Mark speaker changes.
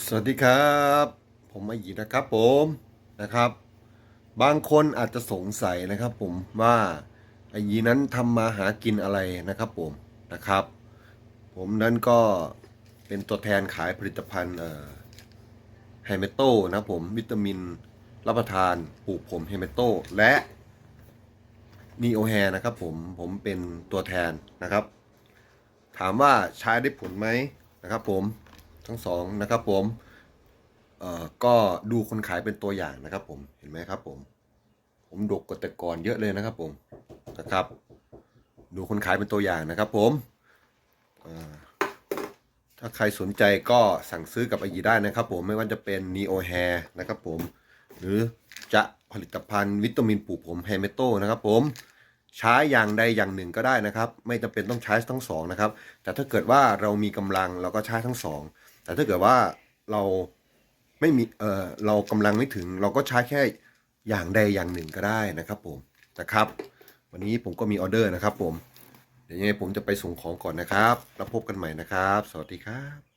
Speaker 1: สวัสดีครับ ผมอายีนะครับผมนะครับ บางคนอาจจะสงสัยนะครับผมว่าไอายีนั้นทำมาหากินอะไรนะครับผมนะครับ ผมนั้นก็เป็นตัวแทนขายผลิตภัณฑ์ไฮเมโตนะผมวิตามินรับประทานปลูกผมไฮเมโตและนีโอแฮนะครับผมผมเป็นตัวแทนนะครับ ถามว่าใช้ได้ผลไหมนะครับผม ทั้งสองนะครับผมเอ่อก็ดูคนขายเป็นตัวอย่างนะครับผมเห็นไหมครับผม ผมดกกว่าแต่ก่อนเยอะเลยนะครับผมนะครับ ดูคนขายเป็นตัวอย่างนะครับผมถ้าใครสนใจก็สั่งซื้อกับอายีได้นะครับผมไม่ว่าจะเป็น Neo Hair นะครับผม หรือจะผลิตภัณฑ์วิตามินปลูกผมแฮเมโตนะครับผมใช้อย่างใดอย่างหนึ่งก็ได้นะครับ ไม่จำเป็นต้องใช้ทั้งสองนะครับ แต่ถ้าเกิดว่าเรามีกำลังเราก็ใช้ทั้งสอง แต่ถ้าเกิดว่าเราไม่มีเออเรากำลังไม่ถึง เราก็ใช้แค่อย่างใดอย่างหนึ่งก็ได้นะครับ ผมนะครับ วันนี้ผมก็มีออเดอร์นะครับ ผมเดี๋ยวยังไงผมจะไปส่งของก่อนนะครับ แล้วพบกันใหม่นะครับ สวัสดีครับ